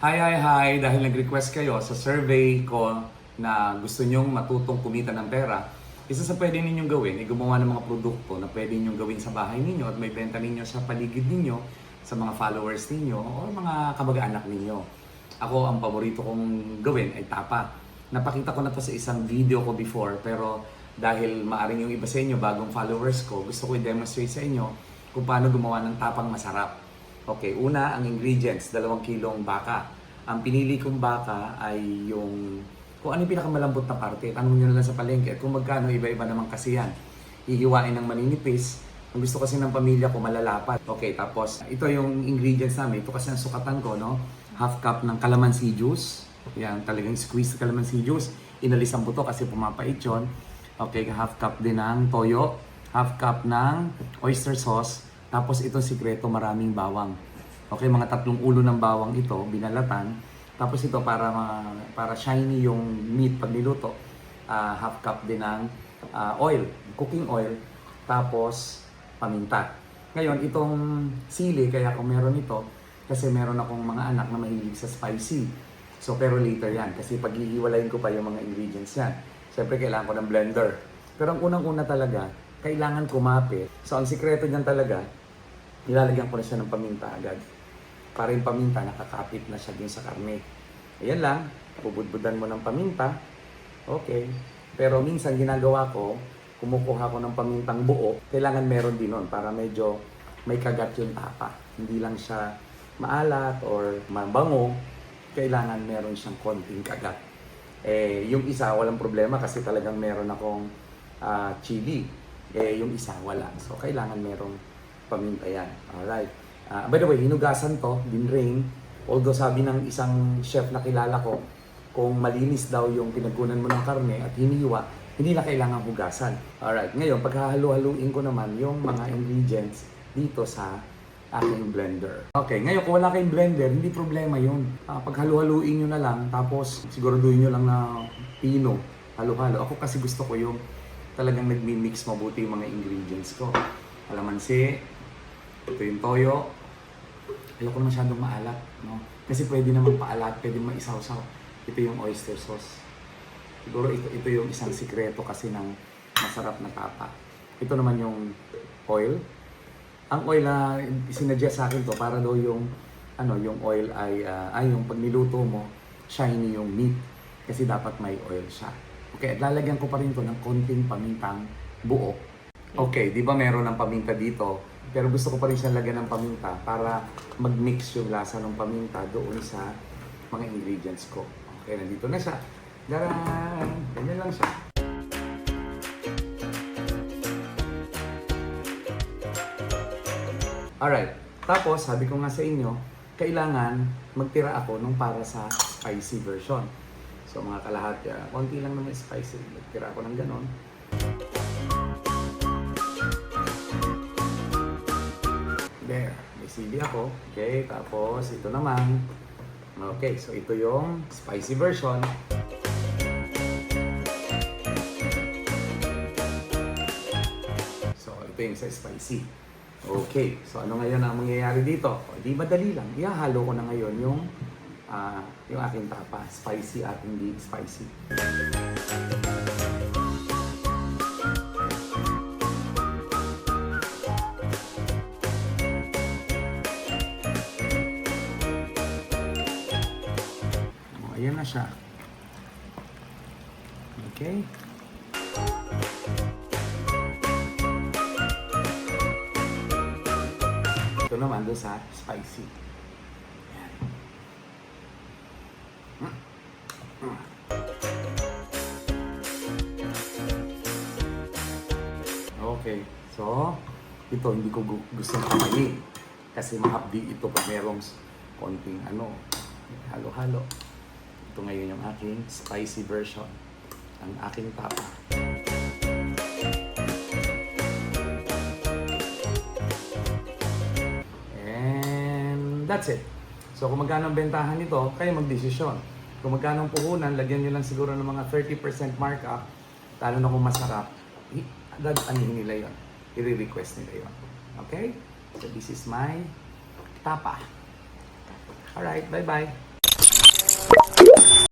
Hi, hi, hi! Dahil nag-request kayo sa survey ko na gusto nyong matutong kumita ng pera, isa sa pwede ninyong gawin ay gumawa ng mga produkto na pwede ninyong gawin sa bahay ninyo at may benta ninyo sa paligid ninyo, sa mga followers ninyo o mga kamag-anak ninyo. Ako, ang paborito kong gawin ay tapa. Napakita ko na to sa isang video ko before pero dahil maaring yung iba sa inyo, bagong followers ko, gusto ko i-demonstrate sa inyo kung paano gumawa ng tapang masarap. Okay, una, ang ingredients, dalawang kilong baka. Ang pinili kong baka ay yung, kung ano yung pinakamalambot na parte, tanong nyo na lang sa palengke, kung magkano, iba-iba naman kasi yan. Hihiwain ng maninipis, ang gusto kasi ng pamilya ko malalapat. Okay, tapos ito yung ingredients namin, ito kasi ang sukatan ko, no? Half cup ng calamansi juice, yan, talagang squeeze calamansi juice. Inalis ang buto kasi pumapait yun. Okay, half cup din ng toyo, half cup ng oyster sauce, tapos itong sikreto, maraming bawang. Okay, mga tatlong ulo ng bawang ito, binalatan. Tapos ito para ma- para shiny yung meat pag niluto. Ah, half cup din ng ah, oil, cooking oil. Tapos paminta. Ngayon, itong sili, kaya kung meron ito, kasi meron akong mga anak na mahilig sa spicy. So, pero later yan, kasi paghihiwalayin ko pa yung mga ingredients yan. Siyempre, kailangan ko ng blender. Pero ang unang-una talaga, kailangan kumapit. So, ang sikreto niyan talaga, nilalagyan ko na siya ng paminta agad. Para yung paminta, nakakapit na siya dun sa karne. Ayan lang, bubudbudan mo ng paminta. Okay. Pero minsan ginagawa ko, kumukuha ko ng pamintang buo, kailangan meron din nun para medyo may kagat yung tapa. Hindi lang siya maalat or mabango, kailangan meron siyang konting kagat. Eh, yung isa, walang problema kasi talagang meron akong ah, chili. Eh, yung isa, wala. So, kailangan merong paminta yan. Alright. Ah, by the way, hinugasan to, dinrain. Although sabi ng isang chef na kilala ko, kung malinis daw yung pinagkunan mo ng karne at hiniwa, hindi na kailangan hugasan. Alright, ngayon, paghahalu-haluin ko naman yung mga ingredients dito sa aking blender. Okay, ngayon kung wala kayong blender, hindi problema yun. Ah, paghalu-haluin nyo na lang, tapos siguraduhin nyo lang na pino, halo-halo. Ako kasi gusto ko yung talagang nagmi-mix mabuti yung mga ingredients ko. Alamansi, ito yung toyo. Ayoko masyadong maalat, no? Kasi pwede naman paalat, pwede maisaw-saw. Ito yung oyster sauce. Siguro ito, ito yung isang sikreto kasi ng masarap na tapa. Ito naman yung oil. Ang oil na sinadya sa akin to para daw yung ano yung oil ay ah, ay yung pag niluto mo shiny yung meat kasi dapat may oil siya. Okay, at lalagyan ko pa rin to ng konting pamintang buo. Okay, di ba meron ng paminta dito? Pero gusto ko pa rin siya lagyan ng paminta para mag-mix yung lasa ng paminta doon sa mga ingredients ko. Okay, nandito na siya. Daran! Ganyan lang siya. Alright. Tapos, sabi ko nga sa inyo, kailangan magtira ako nung para sa spicy version. So, mga kalahati, ah, konti lang naman spicy. Magtira ako ng ganon. Sili ako. Okay. Tapos, ito naman. Okay. So, ito yung spicy version. So, ito yung sa spicy. Okay. So, ano ngayon ang mangyayari dito? O, di madali lang. Ihahalo ko na ngayon yung ah, yung aking tapa. Spicy at hindi spicy. Ayan na siya. Okay. Ito naman doon sa spicy. Ayan. Okay. So, ito hindi ko gu- gustong kamayin. Kasi mahapdi ito pag merong konting ano, halo-halo. Ito ngayon yung aking spicy version. Ang aking tapa. And that's it. So kung magkano ang bentahan nito, kayo magdesisyon. Kung magkano ang puhunan, lagyan nyo lang siguro ng mga 30% markup. Lalo na kung masarap, i- dad, anihin nila yon. I-request nila yon. Okay? So this is my tapa. Alright, bye-bye.